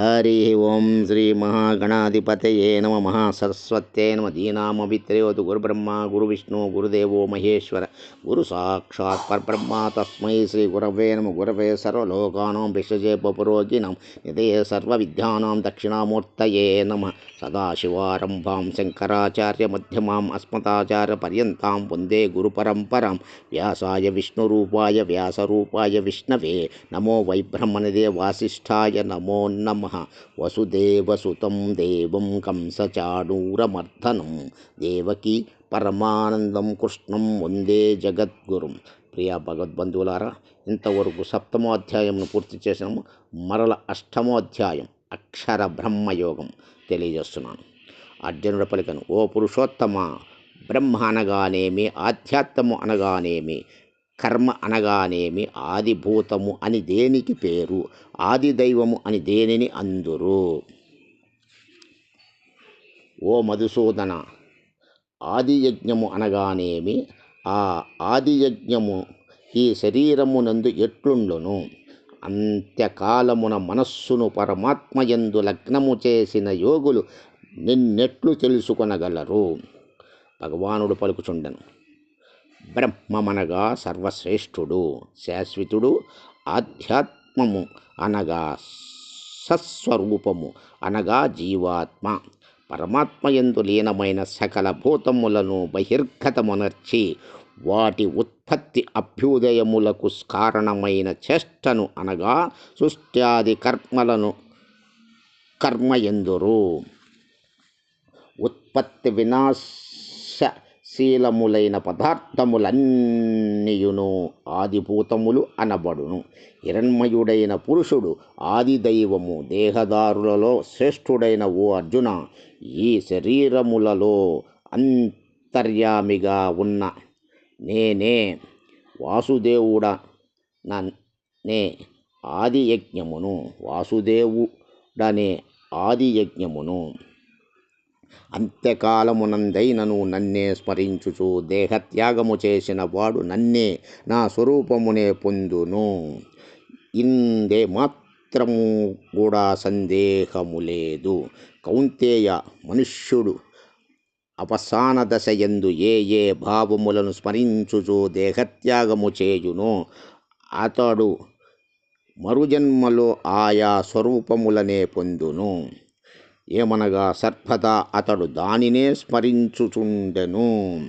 హరి ఓం శ్రీ మహాగణాధిపతయే నమ మహాసరస్వత్యే నమ దీనామవిత్రయోతు గురుబ్రహ్మ గురువిష్ణు గురుదేవో మహేశ్వర గురు సాక్షాత్ పరబ్రహ్మ తస్మై శ్రీ గురవే నమ గురవే సర్వలోకానాం విశ్వజే పపురోగినం సర్వ విద్యానాం దక్షిణామూర్తయే నమ. సదాశివారంభాం శంకరాచార్య మధ్యమాం అస్మదాచార్య పర్యంతాం వందే గురుపరంపరాం. వ్యాసాయ విష్ణురూపాయ వ్యాసరూపాయ విష్ణవే. నమో వైబ్రహ్మణదే వాసిష్ఠాయ నమో నమ. వసుదేవసుతం దేవం కంసచాణూరమర్దనం దేవకి పరమానందం కృష్ణం వందే జగద్గురుం. ప్రియ భగవద్బంధువులారా ఇంతవరకు సప్తమో అధ్యాయంను పూర్తి చేసినాము మరల అష్టమో అధ్యాయం అక్షర బ్రహ్మయోగం తెలియజేస్తున్నాను. అర్జునుడు పలికను ఓ పురుషోత్తమ బ్రహ్మ అనగానేమి ఆధ్యాత్మము అనగానేమి కర్మ అనగానేమి? ఆదిభూతము అని దేనికి పేరు? ఆది దైవము అని దేనిని అందురు? ఓ మధుసూదన ఆది యజ్ఞము అనగానేమి? ఆ ఆది యజ్ఞము ఈ శరీరమునందు ఎట్లుండును? అంత్యకాలమున మనస్సును పరమాత్మయందు లగ్నము చేసిన యోగులు నిన్నెట్లు తెలుసుకొనగలరు. భగవానుడు పలుకుచుండెను. బ్రహ్మమనగా సర్వశ్రేష్ఠుడు శాశ్వతుడు ఆధ్యాత్మము అనగా సస్వరూపము అనగా జీవాత్మ. పరమాత్మయందు లీనమైన సకల భూతములను బహిర్గతమునర్చి వాటి ఉత్పత్తి అభ్యుదయములకు కారణమైన చేష్టను అనగా సృష్ట్యాది కర్మలను కర్మయందురు. ఉత్పత్తి వినాశ శీలములైన పదార్థములన్నీయును ఆదిభూతములు అనబడును. హిరణ్మయుడైన పురుషుడు ఆది దైవము దేహదారులలో శ్రేష్ఠుడైన ఓ అర్జున ఈ శరీరములలో అంతర్యామిగా ఉన్న నేనే వాసుదేవుడ నే ఆది యజ్ఞమును వాసుదేవుడనే ఆది యజ్ఞమును అంత్యకాలమునందైనను నన్నే స్మరించుచు దేహత్యాగము చేసిన వాడు నన్నే నా స్వరూపమునే పొందును. ఇందే మాత్రము కూడా సందేహము లేదు. కౌంతేయ మనుష్యుడు అవసాన దశయందు ఏ ఏ భావములను స్మరించుచు దేహత్యాగము చేయును అతడు మరుజన్మలో ఆయా స్వరూపములనే పొందును. ఏమనగా సర్పదా అతడు దానినే స్మరించుచుండెను.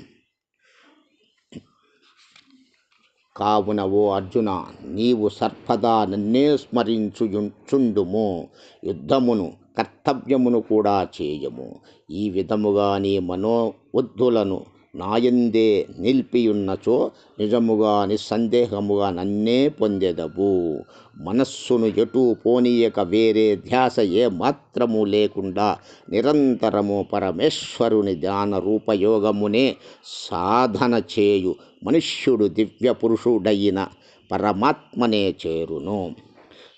కావున ఓ అర్జున నీవు సర్పదా నన్నే స్మరించుచుండుము. యుద్ధమును కర్తవ్యమును కూడా చేయము. ఈ విధముగా నీ మనోబుద్ధులను నాయందే నిలిపియున్నచో నిజముగా నిస్సందేహముగా నన్నే పొందెదవు. మనస్సును ఎటు పోనీయక వేరే ధ్యాస ఏ మాత్రము లేకుండా నిరంతరము పరమేశ్వరుని ధ్యాన రూపయోగమునే సాధన చేయు మనుష్యుడు దివ్య పురుషుడైన పరమాత్మనే చేరును.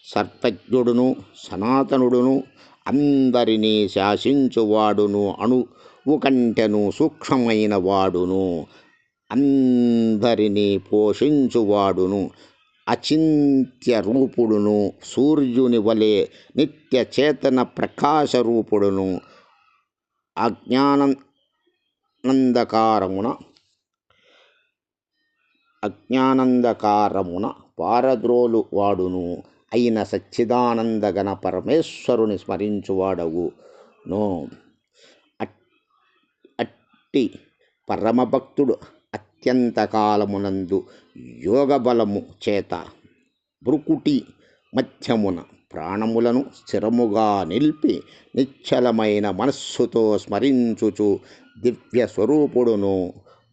సర్పజ్ఞుడును సనాతనుడును అందరినీ శాసించువాడును అణు కంటెను సూక్ష్మమైన వాడును. అందరినీ పోషించువాడును. అచింత్య రూపుడును సూర్యుని వలె నిత్య చేతన ప్రకాశ రూపుడును అజ్ఞానందకారమున అజ్ఞానందకారమున పారద్రోలు వాడును. అయిన సచ్చిదానందగణ పరమేశ్వరుని స్మరించువాడవును అట్టి పరమభక్తుడు అత్యంతకాలమునందు యోగబలము చేత భృకుటి మధ్యమున ప్రాణములను స్థిరముగా నిలిపి నిశ్చలమైన మనస్సుతో స్మరించుచు దివ్య స్వరూపుడును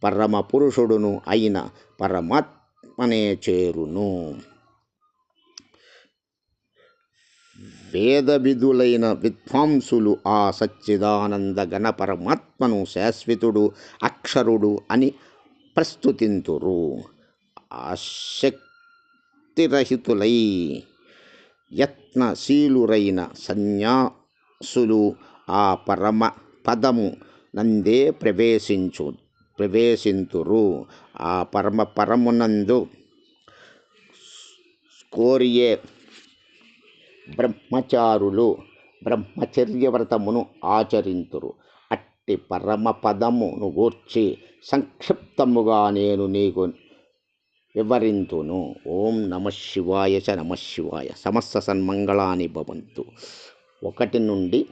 పరమ పురుషుడును అయిన పరమాత్మనే చేరును. వేదవిధులైన విద్వాంసులు ఆ సచ్చిదానంద గణపరమాత్మను శాశ్వతుడు అక్షరుడు అని ప్రస్తుతింతురు. ఆసక్తిరహితులై యత్నశీలురైన సన్యాసులు ఆ పరమ పదము నందే ప్రవేశించు ప్రవేశింతురు. ఆ పరమ పరమునందు కోరియే బ్రహ్మచారులు బ్రహ్మచర్య వ్రతమును ఆచరింతురు. అట్టి పరమపదమును గూర్చి సంక్షిప్తముగా నేను నీకు వివరింతును. ఓం నమ శివాయ చ నమ శివాయ. సమస్త సన్మంగళాని భవంతు. ఒకటి నుండి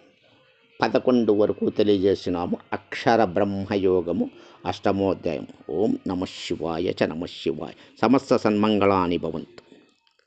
పదకొండు వరకు తెలియజేసినాము. అక్షర బ్రహ్మయోగము అష్టమోధ్యాయం ఓం నమ శివాయ చ నమ శివాయ. సమస్త సన్మంగళాని భవంతు.